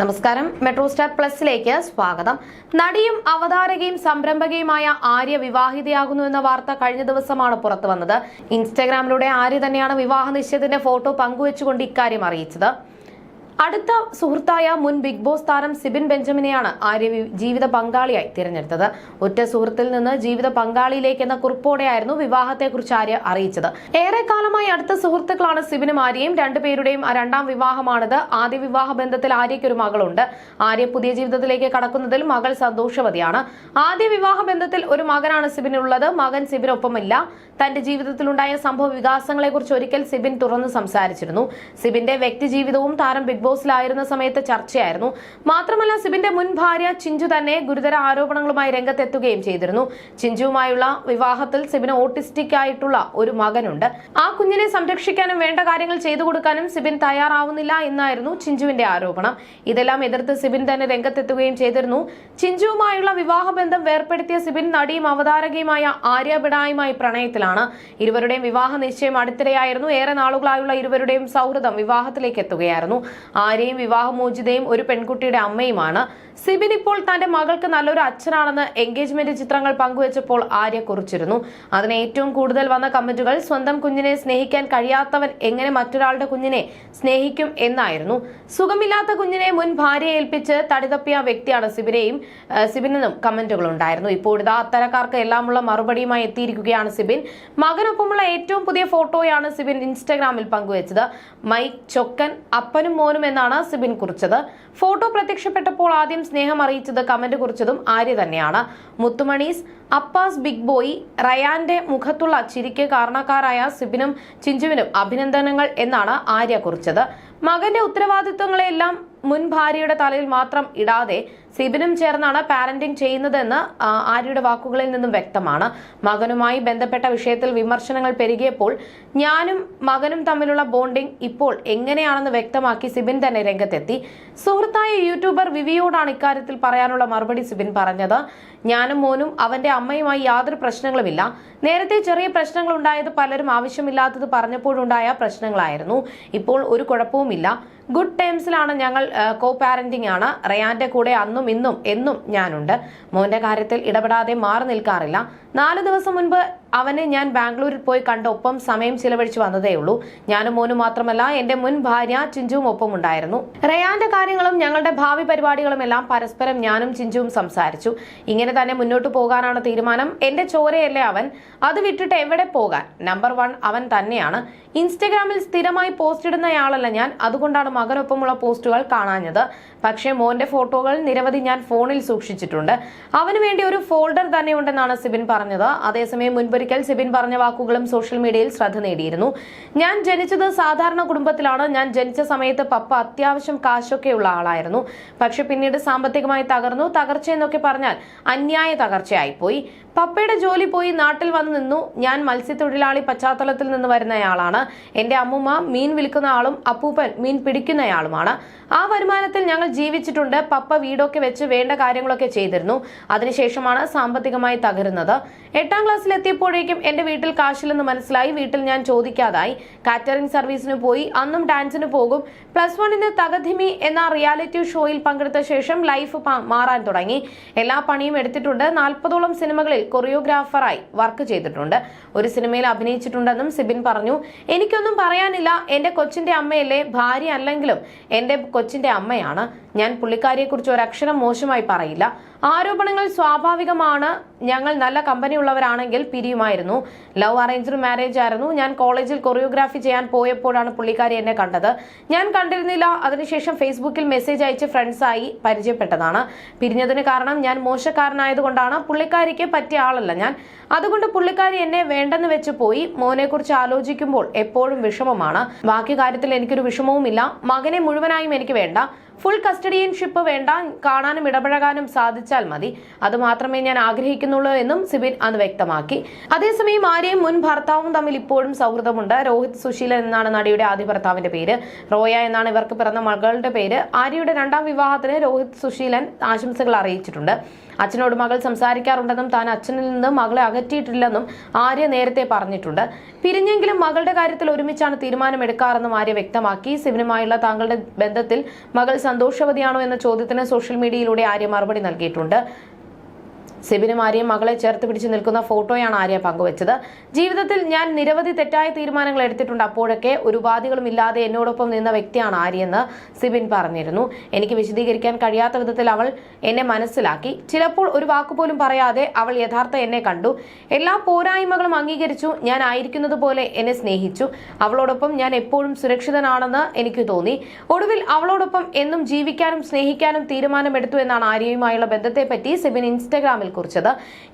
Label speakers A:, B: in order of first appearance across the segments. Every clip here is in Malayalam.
A: നമസ്കാരം. മെട്രോ സ്റ്റാർ പ്ലസിലേക്ക് സ്വാഗതം. നടിയും അവതാരകയും സംരംഭകയുമായ ആര്യ വിവാഹിതയാകുന്നു എന്ന വാർത്ത കഴിഞ്ഞ ദിവസമാണ് പുറത്തു വന്നത് ഇൻസ്റ്റാഗ്രാമിലൂടെ ആര്യ തന്നെയാണ് വിവാഹ നിശ്ചയത്തിന്റെ ഫോട്ടോ പങ്കുവച്ചുകൊണ്ട് ഇക്കാര്യം അറിയിച്ചത്. അടുത്ത സുഹൃത്തായ മുൻ ബിഗ് ബോസ് താരം സിബിൻ ബെഞ്ചമിനെയാണ് ആര്യ ജീവിത പങ്കാളിയായി തിരഞ്ഞെടുത്തത്. ഒറ്റ സുഹൃത്തിൽ നിന്ന് ജീവിത പങ്കാളിയിലേക്ക് എന്ന കുറിപ്പോടെയായിരുന്നു വിവാഹത്തെക്കുറിച്ച് ആര്യ അറിയിച്ചത്. ഏറെക്കാലമായി അടുത്ത സുഹൃത്തുക്കളാണ് സിബിനും ആര്യയും. രണ്ടുപേരുടെയും രണ്ടാം വിവാഹമാണിത്. ആദ്യ വിവാഹ ബന്ധത്തിൽ ആര്യയ്ക്ക് ഒരു മകളുണ്ട്. ആര്യ പുതിയ ജീവിതത്തിലേക്ക് കടക്കുന്നതിൽ മകൾ സന്തോഷവതിയാണ്. ആദ്യ വിവാഹ ബന്ധത്തിൽ ഒരു മകനാണ് സിബിനുള്ളത്. മകൻ സിബിനൊപ്പമില്ല. തന്റെ ജീവിതത്തിലുണ്ടായ സംഭവ വികാസങ്ങളെ കുറിച്ച് ഒരിക്കൽ സിബിൻ തുറന്ന് സംസാരിച്ചിരുന്നു. സിബിന്റെ വ്യക്തി ജീവിതവും താരം ബിഗ് ബോസിലായിരുന്ന സമയത്ത് ചർച്ചയായിരുന്നു. മാത്രമല്ല സിബിന്റെ മുൻ ഭാര്യ ചിഞ്ചു തന്നെ ഗുരുതര ആരോപണങ്ങളുമായി രംഗത്തെത്തുകയും ചെയ്തിരുന്നു. ചിഞ്ചുവുമായുള്ള വിവാഹത്തിൽ സിബിന് ഓട്ടിസ്റ്റിക് ആയിട്ടുള്ള ഒരു മകനുണ്ട്. ആ കുഞ്ഞിനെ സംരക്ഷിക്കാനും വേണ്ട കാര്യങ്ങൾ ചെയ്തു കൊടുക്കാനും സിബിൻ തയ്യാറാവുന്നില്ല എന്നായിരുന്നു ചിഞ്ചുവിന്റെ ആരോപണം. ഇതെല്ലാം എതിർത്ത് സിബിൻ തന്നെ രംഗത്തെത്തുകയും ചെയ്തിരുന്നു. ചിഞ്ചുവുമായുള്ള വിവാഹബന്ധം വേർപ്പെടുത്തിയ സിബിൻ നടിയും അവതാരകയുമായ ആര്യ ബിഡായുമായി പ്രണയത്തിലാണ്. ഇരുവരുടെയും വിവാഹ നിശ്ചയം അടുത്തിടെയായിരുന്നു ഏറെ നാളുകളായുള്ള ഇരുവരുടെയും സൗഹൃദം വിവാഹത്തിലേക്ക് എത്തുകയായിരുന്നു. ആര്യയും വിവാഹമോചിതയും ഒരു പെൺകുട്ടിയുടെ അമ്മയുമാണ്. സിബിൻ ഇപ്പോൾ തന്റെ മകൾക്ക് നല്ലൊരു അച്ഛനാണെന്ന് എൻഗേജ്മെന്റ് ചിത്രങ്ങൾ പങ്കുവച്ചപ്പോൾ ആര്യ കുറിച്ചിരുന്നു. അതിന് ഏറ്റവും കൂടുതൽ വന്ന കമന്റുകൾ സ്വന്തം കുഞ്ഞിനെ സ്നേഹിക്കാൻ കഴിയാത്തവൻ എങ്ങനെ മറ്റൊരാളുടെ കുഞ്ഞിനെ സ്നേഹിക്കും എന്നായിരുന്നു. സുഖമില്ലാത്ത കുഞ്ഞിനെ മുൻ ഭാര്യയെ ഏൽപ്പിച്ച് തടിതപ്പിയ വ്യക്തിയാണ് സിബിനെയും സിബിനും കമന്റുകൾ ഉണ്ടായിരുന്നു. ഇപ്പോൾ ഇതാ അത്തരക്കാർക്ക് എല്ലാമുള്ള മറുപടിയുമായി എത്തിയിരിക്കുകയാണ് സിബിൻ. മകനൊപ്പമുള്ള ഏറ്റവും പുതിയ ഫോട്ടോയാണ് സിബിൻ ഇൻസ്റ്റാഗ്രാമിൽ പങ്കുവച്ചത്. മൈക്ക് ചൊക്കൻ അപ്പനും മോനും എന്നാണ് സിബിൻ കുറിച്ചത്. ഫോട്ടോ പ്രത്യക്ഷപ്പെട്ടപ്പോൾ ആദ്യം സ്നേഹം അറിയിച്ചത് കമന്റ് കുറിച്ചതും ആര്യ തന്നെയാണ്. മുത്തുമണീസ് അപ്പാസ് ബിഗ് ബോയ് റയാന്റെ മുഖത്തുള്ള ചിരിക്ക് കാരണക്കാരായ സിബിനും ചിഞ്ചുവിനും അഭിനന്ദനങ്ങൾ എന്നാണ് ആര്യ കുറിച്ചത്. മകന്റെ ഉത്തരവാദിത്വങ്ങളെല്ലാം മുൻ ഭാര്യയുടെ തലയിൽ മാത്രം ഇടാതെ സിബിനും ചേർന്നാണ് പാരന്റിംഗ് ചെയ്യുന്നതെന്ന് ആര്യയുടെ വാക്കുകളിൽ നിന്നും വ്യക്തമാണ്. മകനുമായി ബന്ധപ്പെട്ട വിഷയത്തിൽ വിമർശനങ്ങൾ പെരുകിയപ്പോൾ ഞാനും മകനും തമ്മിലുള്ള ബോണ്ടിംഗ് ഇപ്പോൾ എങ്ങനെയാണെന്ന് വ്യക്തമാക്കി സിബിൻ തന്നെ രംഗത്തെത്തി. സുഹൃത്തായ യൂട്യൂബർ വിവിയോടാണ് ഇക്കാര്യത്തിൽ പറയാനുള്ള മറുപടി സിബിൻ പറഞ്ഞത്. ഞാനും മോനും അവന്റെ അമ്മയുമായി യാതൊരു പ്രശ്നങ്ങളുമില്ല. നേരത്തെ ചെറിയ പ്രശ്നങ്ങൾ ഉണ്ടായത് പലരും ആവശ്യമില്ലാത്തത് പറഞ്ഞപ്പോഴുണ്ടായ പ്രശ്നങ്ങളായിരുന്നു. ഇപ്പോൾ ഒരു കുഴപ്പവുമില്ല. ഗുഡ് ടൈംസിലാണ് ഞങ്ങൾ കോ പാരന്റിംഗ് ആണ്. റയാന്റെ കൂടെ അന്നും ഇന്നും എന്നും ഞാനുണ്ട്. മോന്റെ കാര്യത്തിൽ ഇടപെടാതെ മാറി നിൽക്കാറില്ല. നാല് ദിവസം മുൻപ് അവനെ ഞാൻ ബാംഗ്ലൂരിൽ പോയി കണ്ട ഒപ്പം സമയം ചിലവഴിച്ചു വന്നതേ ഉള്ളൂ. ഞാനും മോനും മാത്രമല്ല എന്റെ മുൻ ഭാര്യ ചിഞ്ചുവും ഒപ്പം ഉണ്ടായിരുന്നു റയാന്റെ കാര്യങ്ങളും ഞങ്ങളുടെ ഭാവി പരിപാടികളും എല്ലാം പരസ്പരം ഞാനും ചിഞ്ചുവും സംസാരിച്ചു. ഇങ്ങനെ തന്നെ മുന്നോട്ട് പോകാനാണ് തീരുമാനം. എന്റെ ചോരയല്ലേ അവൻ. അത് വിട്ടിട്ട് എവിടെ പോകാൻ? നമ്പർ വൺ അവൻ തന്നെയാണ്. ഇൻസ്റ്റഗ്രാമിൽ സ്ഥിരമായി പോസ്റ്റ് ഇടുന്നയാളല്ല ഞാൻ. അതുകൊണ്ടാണ് മകനൊപ്പമുള്ള പോസ്റ്റുകൾ കാണാഞ്ഞത്. പക്ഷേ മോന്റെ ഫോട്ടോകൾ നിരവധി ഞാൻ ഫോണിൽ സൂക്ഷിച്ചിട്ടുണ്ട്. അവന് വേണ്ടി ഒരു ഫോൾഡർ തന്നെയുണ്ടെന്നാണ് സിബിൻ പറഞ്ഞത്. അതേസമയം മുൻപൊരിക്കൽ സിബിൻ പറഞ്ഞ വാക്കുകളും സോഷ്യൽ മീഡിയയിൽ ശ്രദ്ധ നേടിയിരുന്നു. ഞാൻ ജനിച്ചത് സാധാരണ കുടുംബത്തിലാണ്. ഞാൻ ജനിച്ച സമയത്ത് പപ്പ അത്യാവശ്യം കാശൊക്കെയുള്ള ആളായിരുന്നു. പക്ഷെ പിന്നീട് സാമ്പത്തികമായി തകർന്നു. തകർച്ച എന്നൊക്കെ പറഞ്ഞാൽ അന്യായ തകർച്ചയായിപ്പോയി. പപ്പയുടെ ജോലി പോയി നാട്ടിൽ വന്നു നിന്നു. ഞാൻ മത്സ്യത്തൊഴിലാളി പശ്ചാത്തലത്തിൽ നിന്ന് വരുന്നയാളാണ്. എന്റെ അമ്മുമ്മ മീൻ വിൽക്കുന്ന ആളും അപ്പൂപ്പൻ മീൻ പിടിക്കുന്നയാളുമാണ്. ആ വരുമാനത്തിൽ ഞങ്ങൾ ജീവിച്ചിട്ടുണ്ട്. പപ്പ വീടൊക്കെ വെച്ച് വേണ്ട കാര്യങ്ങളൊക്കെ ചെയ്തിരുന്നു. അതിനുശേഷമാണ് സാമ്പത്തികമായി തകരുന്നത്. എട്ടാം ക്ലാസ്സിൽ എത്തിയപ്പോഴേക്കും എന്റെ വീട്ടിൽ കാശില്ലെന്ന് മനസ്സിലായി. വീട്ടിൽ ഞാൻ ചോദിക്കാതായി. കാറ്ററിംഗ് സർവീസിന് പോയി. അന്നും ഡാൻസിന് പോകും. പ്ലസ് വണ്ണിന് തകധിമി എന്ന റിയാലിറ്റി ഷോയിൽ പങ്കെടുത്ത ശേഷം ലൈഫ് മാറാൻ തുടങ്ങി. എല്ലാ പണിയും എടുത്തിട്ടുണ്ട്. നാൽപ്പതോളം സിനിമകളിൽ കൊറിയോഗ്രാഫറായി വർക്ക് ചെയ്തിട്ടുണ്ട്. ഒരു സിനിമയിൽ അഭിനയിച്ചിട്ടുണ്ടെന്നും സിബിൻ പറഞ്ഞു. എനിക്കൊന്നും പറയാനില്ല. എന്റെ കൊച്ചിന്റെ അമ്മയല്ലേ? ഭാര്യ അല്ലെങ്കിലും എന്റെ കൊച്ചിന്റെ അമ്മയാണ്. ഞാൻ പുള്ളിക്കാരിയെക്കുറിച്ച് ഒരക്ഷരം മോശമായി പറയില്ല. ആരോപണങ്ങൾ സ്വാഭാവികമാണ്. ഞങ്ങൾ നല്ല കമ്പനിയുള്ളവരാണെങ്കിൽ പിരിയുമായിരുന്നു. ലവ് അറേഞ്ച്ഡ് മാരേജ് ആയിരുന്നു. ഞാൻ കോളേജിൽ കൊറിയോഗ്രാഫി ചെയ്യാൻ പോയപ്പോഴാണ് പുള്ളിക്കാരി എന്നെ കണ്ടത്. ഞാൻ കണ്ടിരുന്നില്ല. അതിനുശേഷം ഫേസ്ബുക്കിൽ മെസ്സേജ് അയച്ച് ഫ്രണ്ട്സായി പരിചയപ്പെട്ടതാണ്. പിരിഞ്ഞതിന് കാരണം ഞാൻ മോശക്കാരനായതുകൊണ്ടാണ് പുള്ളിക്കാരിക്ക് പറ്റിയ ആളല്ല ഞാൻ. അതുകൊണ്ട് പുള്ളിക്കാരി എന്നെ വേണ്ടെന്ന് വെച്ച് പോയി. മോനെക്കുറിച്ച് ആലോചിക്കുമ്പോൾ എപ്പോഴും വിഷമമാണ്. ബാക്കി കാര്യത്തിൽ എനിക്കൊരു വിഷമവുമില്ല. മകനെ മുഴുവനായും എനിക്ക് വേണ്ട. ഫുൾ കസ്റ്റഡിയൻഷിപ്പ് വേണ്ട കാണാനും ഇടപഴകാനും സാധിച്ചാൽ മതി. അത് മാത്രമേ ഞാൻ ആഗ്രഹിക്കുന്നുള്ളൂ എന്നും സിബിൻ അന്ന് വ്യക്തമാക്കി. അതേസമയം ആര്യയും മുൻ ഭർത്താവും തമ്മിൽ ഇപ്പോഴും സൗഹൃദമുണ്ട്. രോഹിത് സുശീലൻ എന്നാണ് നടിയുടെ ആദ്യ ഭർത്താവിന്റെ പേര്. റോയ എന്നാണ് ഇവർക്ക് പിറന്ന മകളുടെ പേര്. ആര്യയുടെ രണ്ടാം വിവാഹത്തിന് രോഹിത് സുശീലൻ ആശംസകൾ അറിയിച്ചിട്ടുണ്ട്. അച്ഛനോട് മകൾ സംസാരിക്കാറുണ്ടെന്നും താൻ അച്ഛനിൽ നിന്ന് മകളെ അകറ്റിയിട്ടില്ലെന്നും ആര്യ നേരത്തെ പറഞ്ഞിട്ടുണ്ട്. പിരിഞ്ഞെങ്കിലും മകളുടെ കാര്യത്തിൽ ഒരുമിച്ചാണ് തീരുമാനമെടുക്കാറെന്നും ആര്യ വ്യക്തമാക്കി. സിവിനുമായുള്ള താങ്കളുടെ ബന്ധത്തിൽ മകൾ സന്തോഷവതിയാണോ എന്ന ചോദ്യത്തിന് സോഷ്യൽ മീഡിയയിലൂടെ ആര്യ മറുപടി നൽകിയിട്ടുണ്ട്. സിബിനും ആര്യയും മകളെ ചേർത്ത് പിടിച്ചു നിൽക്കുന്ന ഫോട്ടോയാണ് ആര്യ പങ്കുവച്ചത്. ജീവിതത്തിൽ ഞാൻ നിരവധി തെറ്റായ തീരുമാനങ്ങൾ എടുത്തിട്ടുണ്ട്. അപ്പോഴൊക്കെ ഒരു ഉപാധികളും ഇല്ലാതെ എന്നോടൊപ്പം നിന്ന വ്യക്തിയാണ് ആര്യെന്ന് സിബിൻ പറഞ്ഞിരുന്നു. എനിക്ക് വിശദീകരിക്കാൻ കഴിയാത്ത വിധത്തിൽ അവൾ എന്നെ മനസ്സിലാക്കി. ചിലപ്പോൾ ഒരു വാക്കുപോലും പറയാതെ അവൾ യഥാർത്ഥ എന്നെ കണ്ടു. എല്ലാ പോരായ്മകളും അംഗീകരിച്ചു. ഞാൻ ആയിരിക്കുന്നത് പോലെ എന്നെ സ്നേഹിച്ചു. അവളോടൊപ്പം ഞാൻ എപ്പോഴും സുരക്ഷിതനാണെന്ന് എനിക്ക് തോന്നി. ഒടുവിൽ അവളോടൊപ്പം എന്നും ജീവിക്കാനും സ്നേഹിക്കാനും തീരുമാനമെടുത്തു എന്നാണ് ആര്യയുമായുള്ള ബന്ധത്തെപ്പറ്റി സിബിൻ ഇൻസ്റ്റഗ്രാമിൽ കുറിച്ചത്.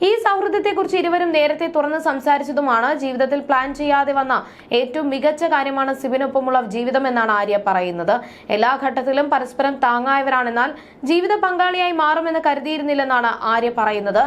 A: ഈ സൗഹൃദത്തെക്കുറിച്ച് ഇരുവരും നേരത്തെ തുറന്ന് സംസാരിച്ചതുമാണ് ജീവിതത്തിൽ പ്ലാൻ ചെയ്യാതെ വന്ന ഏറ്റവും മികച്ച കാര്യമാണ് സിബിനൊപ്പമുള്ള ജീവിതം എന്നാണ് ആര്യ പറയുന്നത്. എല്ലാ ഘട്ടത്തിലും പരസ്പരം താങ്ങായവരാണെന്നാൽ ജീവിത പങ്കാളിയായി മാറുമെന്ന് കരുതിയിരുന്നില്ലെന്നാണ് ആര്യ പറയുന്നത്.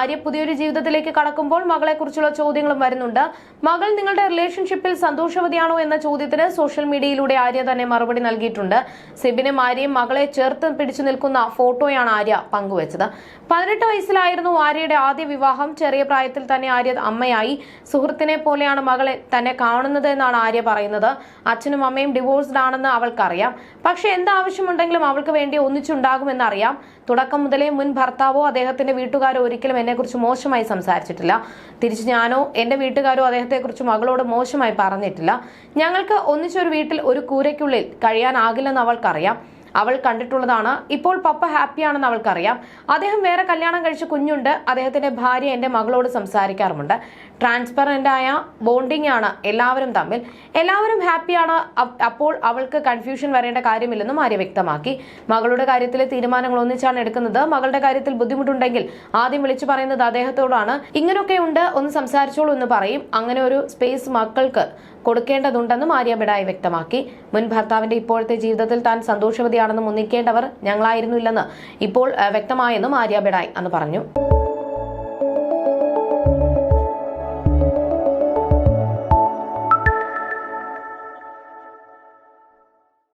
A: ആര്യ പുതിയൊരു ജീവിതത്തിലേക്ക് കടക്കുമ്പോൾ മകളെക്കുറിച്ചുള്ള ചോദ്യങ്ങളും വരുന്നുണ്ട്. മകൾ നിങ്ങളുടെ റിലേഷൻഷിപ്പിൽ സന്തോഷവതിയാണോ എന്ന ചോദ്യത്തിന് സോഷ്യൽ മീഡിയയിലൂടെ ആര്യ തന്നെ മറുപടി നൽകിയിട്ടുണ്ട്. സിബിനും ആര്യയും മകളെ ചേർത്ത് പിടിച്ചു നിൽക്കുന്ന ഫോട്ടോയാണ് ആര്യ പങ്കുവച്ചത്. പതിനെട്ട് വയസ്സിലായിരുന്നു ആര്യയുടെ ആദ്യ വിവാഹം. ചെറിയ പ്രായത്തിൽ തന്നെ ആര്യ അമ്മയായി. സുഹൃത്തിനെ പോലെയാണ് മകളെ തന്നെ കാണുന്നത് എന്നാണ് ആര്യ പറയുന്നത്. അച്ഛനും അമ്മയും ഡിവോഴ്സ്ഡ് ആണെന്ന് അവൾക്കറിയാം. പക്ഷെ എന്താവശ്യമുണ്ടെങ്കിലും അവൾക്ക് വേണ്ടി ഒന്നിച്ചുണ്ടാകുമെന്ന് അറിയാം തുടക്കം മുതലേ മുൻ ഭർത്താവോ അദ്ദേഹത്തിന്റെ വീട്ടുകാരോ ഒരിക്കലും എന്നെക്കുറിച്ച് മോശമായി സംസാരിച്ചിട്ടില്ല. തിരിച്ച് ഞാനോ എന്റെ വീട്ടുകാരോ അദ്ദേഹത്തെക്കുറിച്ച് മകളോട് മോശമായി പറഞ്ഞിട്ടില്ല. ഞങ്ങൾക്ക് ഒന്നിച്ചൊരു വീട്ടിൽ ഒരു കൂരയ്ക്കുള്ളിൽ കഴിയാനാകില്ലെന്ന് അവൾക്കറിയാം. അവൾ കണ്ടിട്ടുള്ളതാണ്. ഇപ്പോൾ പപ്പ ഹാപ്പിയാണെന്ന് അവൾക്കറിയാം. അദ്ദേഹം വേറെ കല്യാണം കഴിച്ച് കുഞ്ഞുണ്ട്. അദ്ദേഹത്തിന്റെ ഭാര്യ എന്റെ മകളോട് സംസാരിക്കാറുമുണ്ട്. ട്രാൻസ്പെറന്റ് ആയ ബോണ്ടിങ് ആണ് എല്ലാവരും തമ്മിൽ. എല്ലാവരും ഹാപ്പിയാണ്. അപ്പോൾ അവൾക്ക് കൺഫ്യൂഷൻ വരേണ്ട കാര്യമില്ലെന്നും ആര്യ വ്യക്തമാക്കി. മകളുടെ കാര്യത്തിലെ തീരുമാനങ്ങൾ ഒന്നിച്ചാണ് എടുക്കുന്നത്. മകളുടെ കാര്യത്തിൽ ബുദ്ധിമുട്ടുണ്ടെങ്കിൽ ആദ്യം വിളിച്ചു പറയുന്നത് അദ്ദേഹത്തോടാണ്. ഇങ്ങനെയൊക്കെ ഉണ്ട്. ഒന്ന് സംസാരിച്ചോളൂ എന്ന് പറയും. അങ്ങനെ ഒരു സ്പേസ് മക്കൾക്ക് കൊടുക്കേണ്ടതുണ്ടെന്നും ആര്യ ബിഡായി വ്യക്തമാക്കി. മുൻ ഭർത്താവിന്റെ ഇപ്പോഴത്തെ ജീവിതത്തിൽ താൻ സന്തോഷവതിയാണെന്ന് മുന്നിക്കേണ്ടവർ ഞങ്ങളായിരുന്നില്ലെന്ന് ഇപ്പോൾ വ്യക്തമായെന്നും ആര്യ ബിഡായി അന്ന് പറഞ്ഞു.